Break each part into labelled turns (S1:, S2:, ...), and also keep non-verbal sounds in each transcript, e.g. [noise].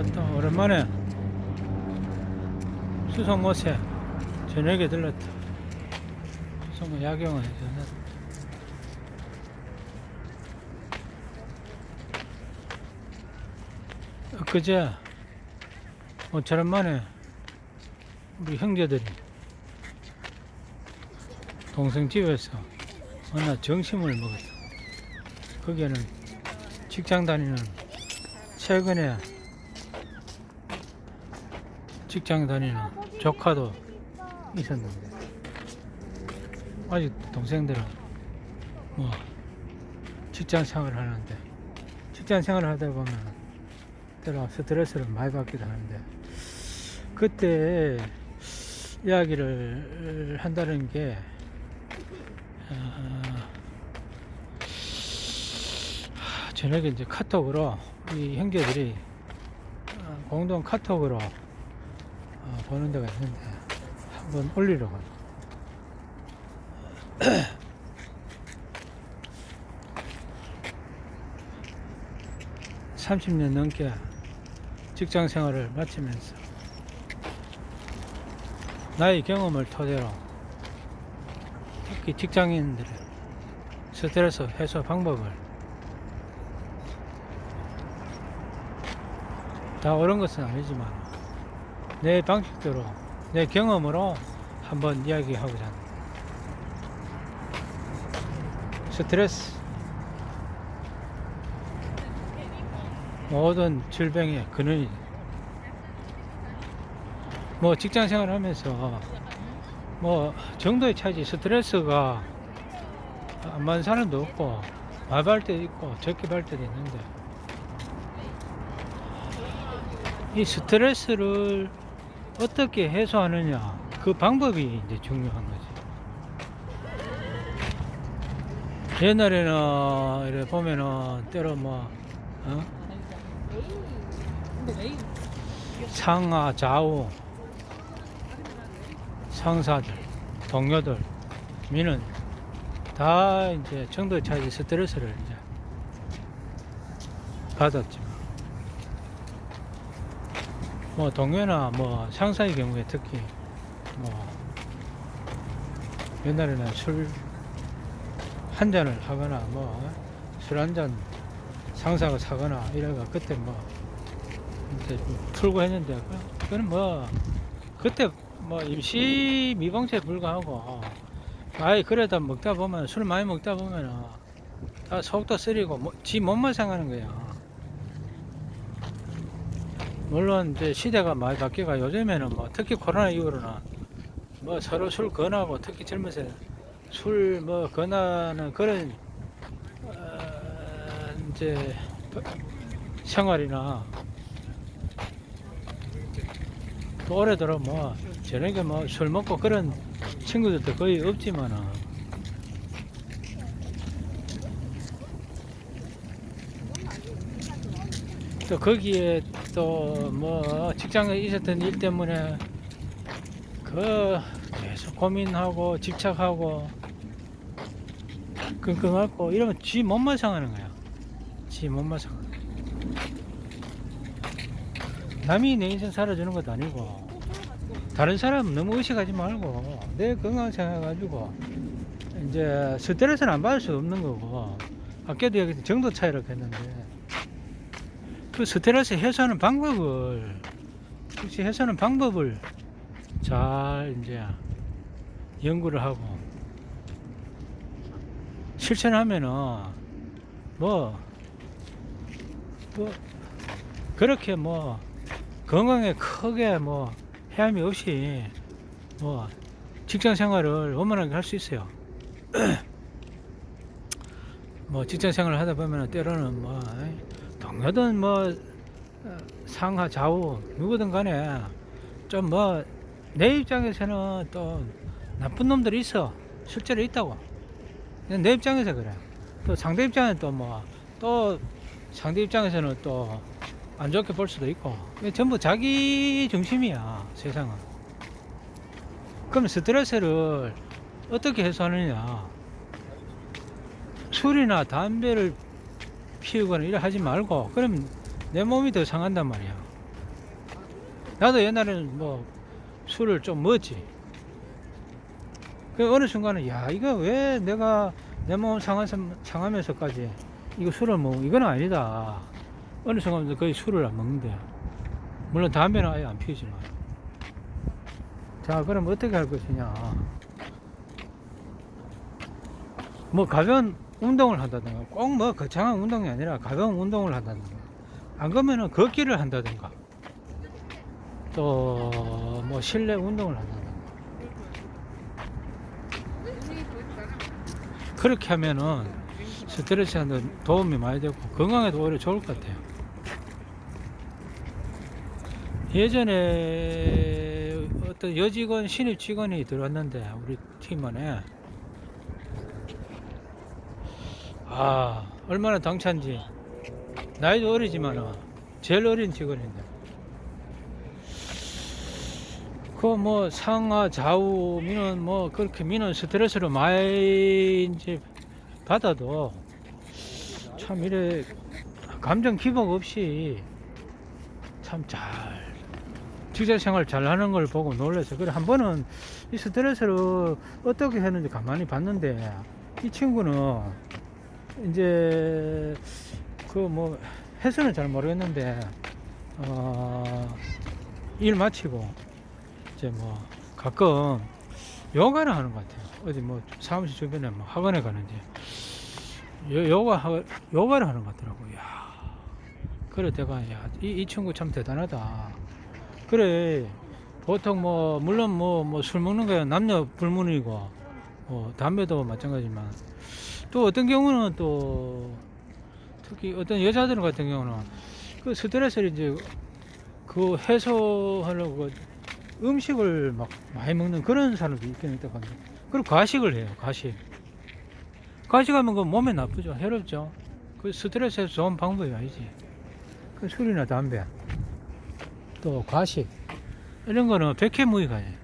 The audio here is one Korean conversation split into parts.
S1: 아또 오랜만에 수성모세 저녁에 들렀다. 수성모 야경을 해서 엊그제 모처럼 만에 우리 형제들이 동생 집에서 어느 점심을 먹었다 거기에는 직장 다니는 최근에 직장 다니는 조카도 있었는데. 아직 동생들은 뭐 직장 생활을 하는데 직장 생활을 하다 보면 때로 스트레스를 많이 받기도 하는데 그때 이야기를 한다는 게 어, 저녁에 이제 카톡으로 이 형제들이 어, 공동 카톡으로 어, 보는 데가 있는데 한번 올리려고 30년 [clears throat] 넘게 직장 생활을 마치면서 나의 경험을 토대로 특히 직장인들의 스트레스 해소 방법을 다 옳은 것은 아니지만 내 방식대로 내 경험으로 한번 이야기하고자 합니다. 스트레스. 모든 질병의 근원이. 뭐 직장 생활을 하면서 뭐 정도의 차이지. 스트레스가 안 받는 사람도 없고 많이 받을 때도 있고 적게 받을 때도 있는데. 이 스트레스를 어떻게 해소하느냐. 그 방법이 이제 중요한 거지. 옛날에는 이래 보면은 때로 뭐 어? 상하 좌우 상사들 동료들 미는 다 이제 정도의 차이 스트레스를 이제 받았지만 뭐 동료나 뭐 상사의 경우에 특히 뭐 옛날에는 술 한 잔을 하거나 뭐 술 한 잔 상사가 사거나 이래가 그때 뭐 이제 좀 풀고 했는데 그- 그거는 뭐 그때 뭐 임시 미봉죄에 불과하고 아예 그러다 먹다 보면 술 많이 먹다 보면은 다 속도 쓰리고 뭐, 지 몸만 상하는 거야. 물론 이제 시대가 많이 바뀌가 요즘에는 뭐 특히 코로나 이후로는 뭐 서로 술 권하고 특히 젊은 세대 술뭐 권하는 그런 어, 이제 생활이나 또 올해 들어 뭐 저녁에 뭐 술 먹고 그런 친구들도 거의 없지만은 또 거기에 또 뭐 직장에 있었던 일 때문에 그 계속 고민하고 집착하고 끙끙 앓고 이러면 지 몸만 상하는 거야. 지 몸만 상하는 거야. 남이 내 인생 살아주는 것도 아니고 다른 사람 너무 의식하지 말고 내 건강 생각해가지고 이제 스트레스는 안 받을 수 없는 거고. 아까도 여기 정도 차이라고 했는데 그 스트레스 해소하는 방법을 혹시 해소하는 방법을 잘 이제 연구를 하고 실천하면은 뭐, 뭐 그렇게 뭐 건강에 크게 뭐 해함이 없이 뭐 직장 생활을 원만하게 할 수 있어요. [clears throat] 뭐 직장 생활을 하다 보면 때로는 뭐 동료든 뭐 어, 상하 좌우 누구든 간에 좀 뭐 내 입장에서는 또 나쁜 놈들이 있어. 실제로 있다고. 내 입장에서 그래. 또 상대 입장은 또뭐 또 상대 입장에서는 또 안 좋게 볼 수도 있고. 전부 자기 중심이야 세상은. 그럼 스트레스를 어떻게 해소하느냐. 술이나 담배를 피우거나 이래 하지 말고 그럼 내 몸이 더 상한단 말이야. 나도 옛날에는 뭐 술을 좀 먹었지. 그 어느 순간은 야 이거 왜 내가 내 몸 상하면서, 상하면서까지 이거 술을 먹 이건 아니다. 어느 순간 거의 술을 안 먹는데. 물론 담배는 아예 안 피우지만. 자 그럼 어떻게 할 것이냐? 뭐 가벼운 운동을 한다든가 꼭 뭐 거창한 운동이 아니라 가벼운 운동을 한다든가 안 그러면은 걷기를 한다든가 또 뭐 실내 운동을 한다든가 그렇게 하면은 스트레스한테 도움이 많이 되고 건강에도 오히려 좋을 것 같아요. 예전에 어떤 여직원 신입 직원이 들어왔는데 우리 팀 안에 아 얼마나 당찬지. 나이도 어리지만 제일 어린 직원인데. 그 뭐 상하 좌우 미는 뭐 그렇게 미는 스트레스를 많이 이제 받아도 참 이래 감정 기복 없이 참 잘 직장 생활 잘 하는 걸 보고 놀라서 그래. 한 번은 이 스트레스를 어떻게 했는지 가만히 봤는데 이 친구는 이제 그 뭐 해서는 잘 모르겠는데 어 일 마치고 이제 뭐 가끔 요가를 하는 것 같아요. 어디 뭐 사무실 주변에 뭐 학원에 가는지 요, 요가 하, 요가를 하는 것 같더라고. 야, 그래 내가 야이 이 친구 참 대단하다. 그래 보통 뭐 물론 뭐뭐술 먹는 거야 남녀 불문이고 뭐 담배도 마찬가지지만 또 어떤 경우는 또 특히 어떤 여자들 같은 경우는 그 스트레스를 이제 그 해소하려고 음식을 막 많이 먹는 그런 사람도 있긴 있다고 합니다. 그리고 과식을 해요, 과식. 과식하면 그 몸에 나쁘죠, 해롭죠. 그 스트레스 해소 좋은 방법이 아니지. 그 술이나 담배, 또 과식, 이런 거는 백해무익하네.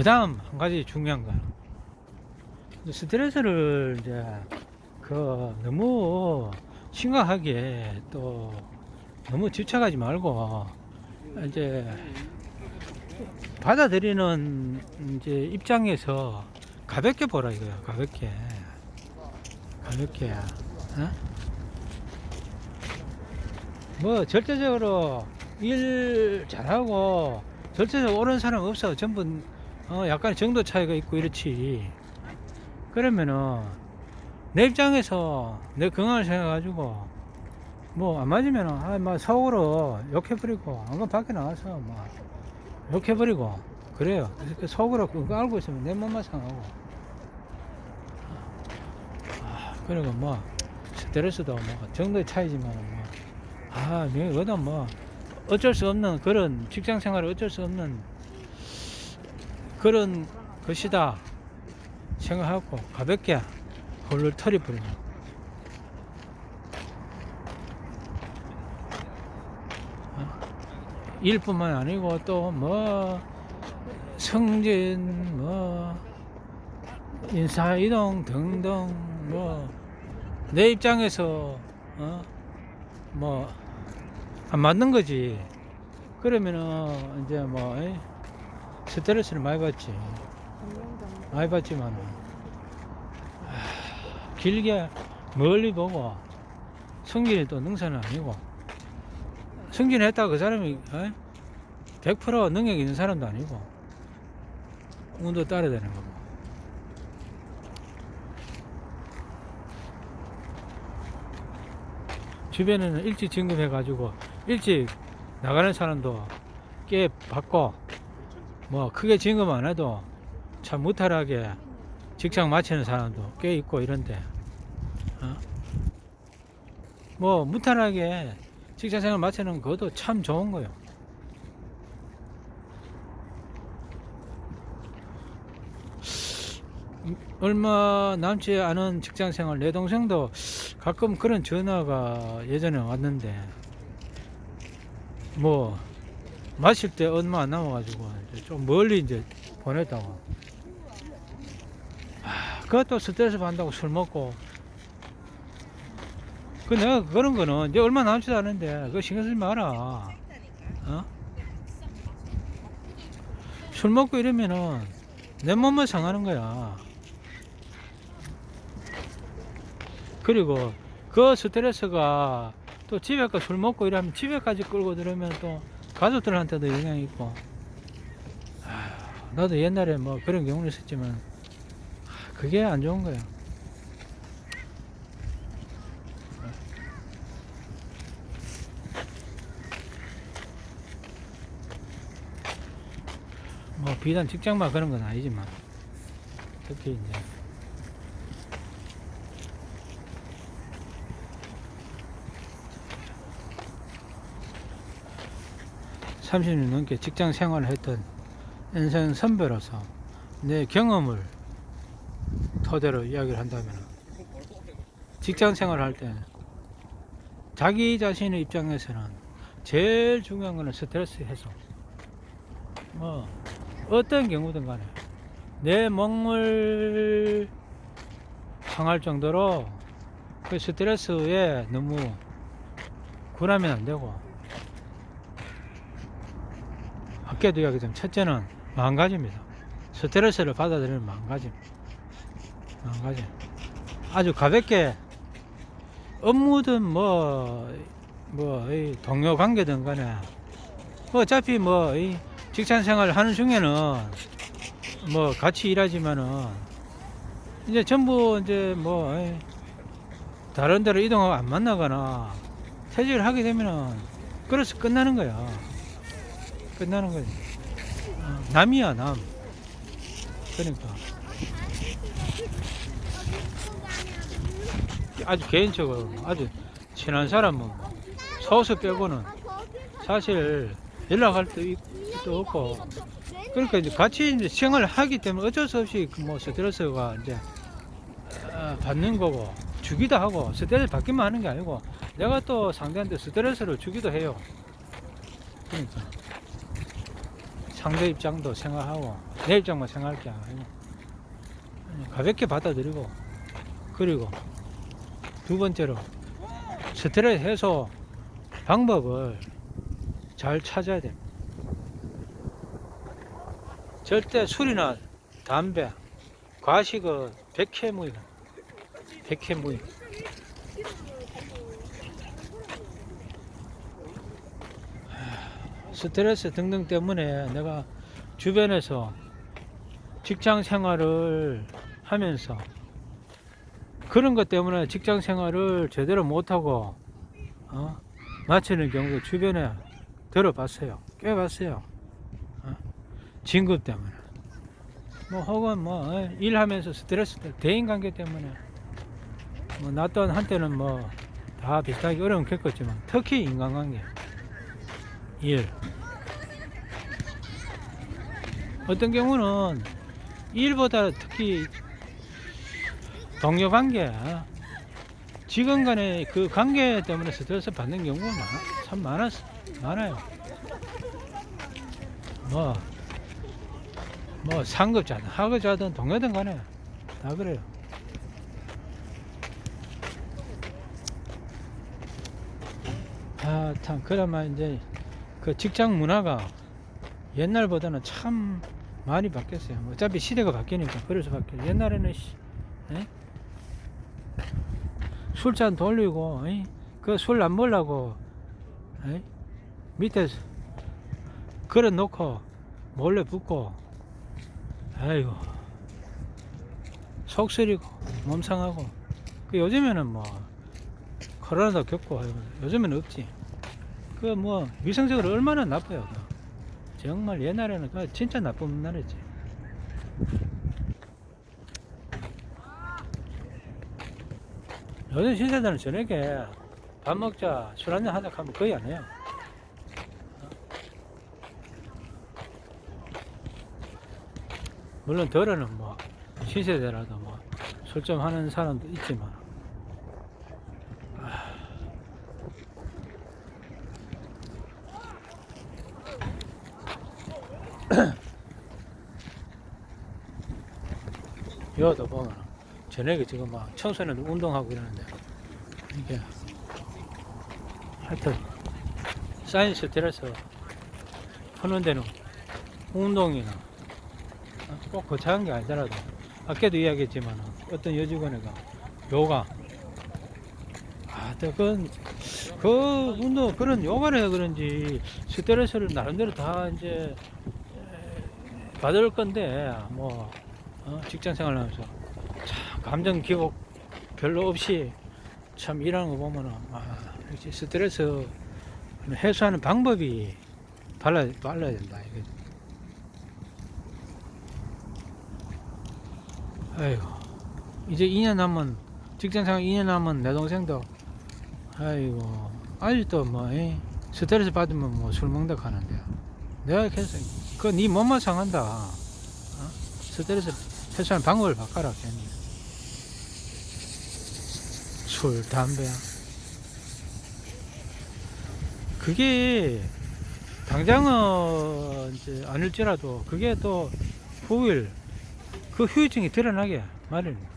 S1: 그 다음 한 가지 중요한 거. 스트레스를 이제 그 너무 심각하게 또 너무 집착하지 말고 이제 받아들이는 이제 입장에서 가볍게 보라 이거야 가볍게 가볍게 어? 뭐 절대적으로 일 잘하고 절대적으로 옳은 사람 없어 전부 어 약간 정도 차이가 있고 이렇지. 그러면은 내 입장에서 내 건강을 생각해가지고 뭐 안 맞으면 아막 속으로 욕해버리고 안그 밖에 나가서 뭐 욕해버리고 그래요. 속으로 그거 알고 있으면 내 몸만 상하고. 아, 그리고 뭐 스트레스도 뭐 정도의 차이지만 뭐아 이거도 뭐 어쩔 수 없는 그런 직장 생활 어쩔 수 없는 그런 것이다 생각하고 가볍게 홀로 털어버리냐. 어? 일뿐만 아니고 또 뭐 성진 뭐 인사이동 등등 뭐 내 입장에서 어? 뭐 안 맞는 거지 그러면은 이제 뭐? 스트레스를 많이 받지. 많이 받지만은 길게 멀리 보고 승진이 또 능사는 아니고. 승진했다 그 사람이 어? 100% 능력 있는 사람도 아니고 운도 따라야 되는 거고. 주변에는 일찍 진급해 가지고 일찍 나가는 사람도 꽤 받고 뭐 크게 진급 안 해도 참 무탈하게 직장 마치는 사람도 꽤 있고 이런데 어? 뭐 무탈하게 직장 생활 마치는 것도 참 좋은 거요. 얼마 남지 않은 직장 생활 내 동생도 가끔 그런 전화가 예전에 왔는데 뭐 마실 때 얼마 안 남아가지고 좀 멀리 이제 보냈다고 그것도 스트레스 받는다고 술 먹고 그 내가 그런 거는 이제 얼마 남지도 않은데 그거 신경 쓰지 마라. 어? 술 먹고 이러면은 내 몸만 상하는 거야. 그리고 그 스트레스가 또 집에 가술 먹고 이러면 집에까지 끌고 들으면 또 가족들한테도 영향이 있고. 아휴, 나도 옛날에 뭐 그런 경우는 있었지만 아, 그게 안 좋은 거야. 뭐 비단 직장만 그런 건 아니지만 특히 이제 30년 넘게 직장 생활을 했던 인생 선배로서 내 경험을 토대로 이야기를 한다면 직장 생활을 할 때 자기 자신의 입장에서는 제일 중요한 거는 스트레스 해소. 뭐 어떤 경우든 간에 내 몸을 상할 정도로 그 스트레스에 너무 굴하면 안 되고 아까도 이야기했지만 첫째는 마음가짐입니다. 스트레스를 받아들이는 마음가짐. 마음가짐. 아주 가볍게 업무든 뭐, 뭐, 이 동료 관계든 간에 뭐 어차피 뭐, 이 직장 생활을 하는 중에는 뭐 같이 일하지만은 이제 전부 이제 뭐, 이 다른 데로 이동하고 안 만나거나 퇴직을 하게 되면은 그래서 끝나는 거야. 끝나는 거지. 어, 남이야, 남. 그러니까. 아주 개인적으로 아주 친한 사람은 서수 빼고는 사실 연락할 때도 없고 그러니까 이제 같이 이제 생활을 하기 때문에 어쩔 수 없이 그뭐 스트레스가 이제 어, 받는 거고 주기도 하고 스트레스 받기만 하는 게 아니고 내가 또 상대한테 스트레스를 주기도 해요. 그러니까 상대 입장도 생각하고 내 입장만 생각할 게 그냥 가볍게 받아들이고 그리고 두 번째로 스트레스 해소 방법을 잘 찾아야 됩니다. 절대 술이나 담배, 과식은 백해무익, 백해무익. 스트레스 등등 때문에 내가 주변에서 직장 생활을 하면서 그런 것 때문에 직장 생활을 제대로 못하고 어? 마치는 경우도 주변에 들어봤어요. 꽤 봤어요. 어? 진급 때문에. 뭐 혹은 뭐 어, 일하면서 스트레스 때 대인 관계 때문에 뭐 나 또한 한때는 뭐 다 비슷하게 어려움 겪었지만 특히 인간관계 일 어떤 경우는 일보다 특히 동료 관계 직원 간의 그 관계 때문에 스트레스 받는 경우가 많아, 참 많았, 많아요. 뭐, 뭐, 상급자든 하급자든 동료든 간에 다 그래요. 아, 참, 그나마 이제 그 직장 문화가 옛날보다는 참 많이 바뀌었어요. 뭐 어차피 시대가 바뀌니까 그럴 수밖에. 옛날에는? 술잔 돌리고 그 술 안 먹으려고 에? 밑에 그릇 놓고 몰래 붓고 아이고 속 쓰리고 몸 상하고 그 요즘에는 뭐 코로나도 겪고 요즘에는 없지 그 뭐 위생적으로 얼마나 나빠요. 정말 옛날에는 그 진짜 나쁜 나라지. 요즘 신세대는 저녁에 밥 먹자 술 한잔 하자 하면 거의 안 해요. 물론 덜어는 뭐 신세대라도 뭐 술 좀 하는 사람도 있지만 여도 보면 저녁에 지금 막 청소년들 운동하고 이러는데 이게 하여튼 쌓인 스트레스 푸는 데는 운동이나 꼭 거창한 게 아니더라도 아까도 이야기했지만 어떤 여직원애가 요가 아, 또 그건 그 운동 그런 요가를 해 그런지 스트레스를 나름대로 다 이제 에, 받을 건데 뭐 어, 직장 생활하면서 참 감정 기복 별로 없이 참 일하는 거 보면은 아 역시 스트레스 해소하는 방법이 발라 발라야 된다 이거. 아이고 이제 2년 남은 직장 생활 2년 남은 내 동생도 아이고 아직도 뭐 에? 스트레스 받으면 뭐 술 먹다 가는데 내가 그래서 그네 몸만 상한다 어? 스트레스 해소하는 방법을 바꿔라 괜히. 술 담배. 그게 당장은 이제 아닐지라도 그게 또 후일 그 후유증이 드러나게 마련이야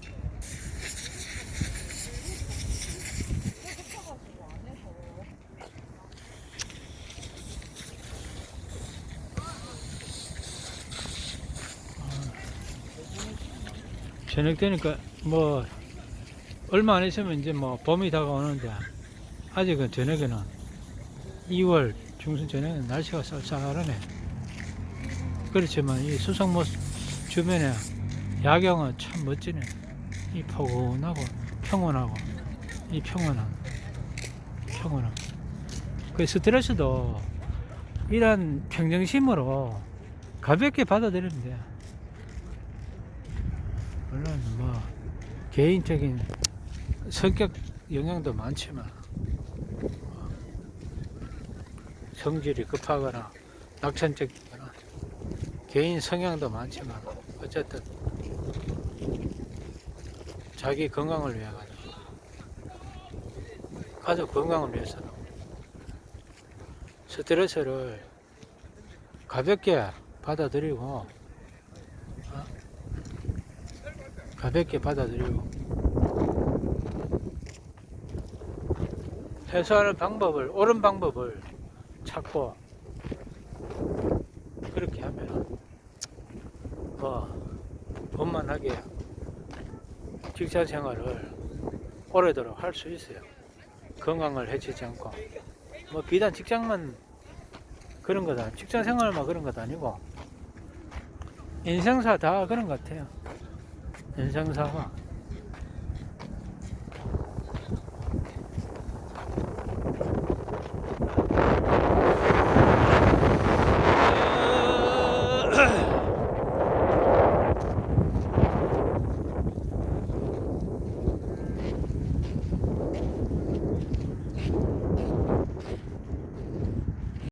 S1: 저녁 되니까 뭐 얼마 안 있으면 이제 뭐 봄이 다가오는데 아직은 저녁에는 2월 중순 저녁에는 날씨가 쌀쌀하네. 그렇지만 이 수성모 주변에 야경은 참 멋지네. 이 포근하고 평온하고 이 평온함 평온함. 그 스트레스도 이런 평정심으로 가볍게 받아들이면 돼 물론 뭐 개인적인 성격 영향도 많지만 성질이 급하거나 낙천적이거나 개인 성향도 많지만 어쨌든 자기 건강을 위해 가지고 가족 건강을 위해서는 스트레스를 가볍게 받아들이고 어? 가볍게 받아들이고 해소하는 방법을 옳은 방법을 찾고 그렇게 하면 뭐 원만하게 직장 생활을 오래도록 할 수 있어요. 건강을 해치지 않고 뭐 비단 직장만 그런 거다. 직장 생활만 그런 것 아니고 인생사 다 그런 것 같아요. 인생사가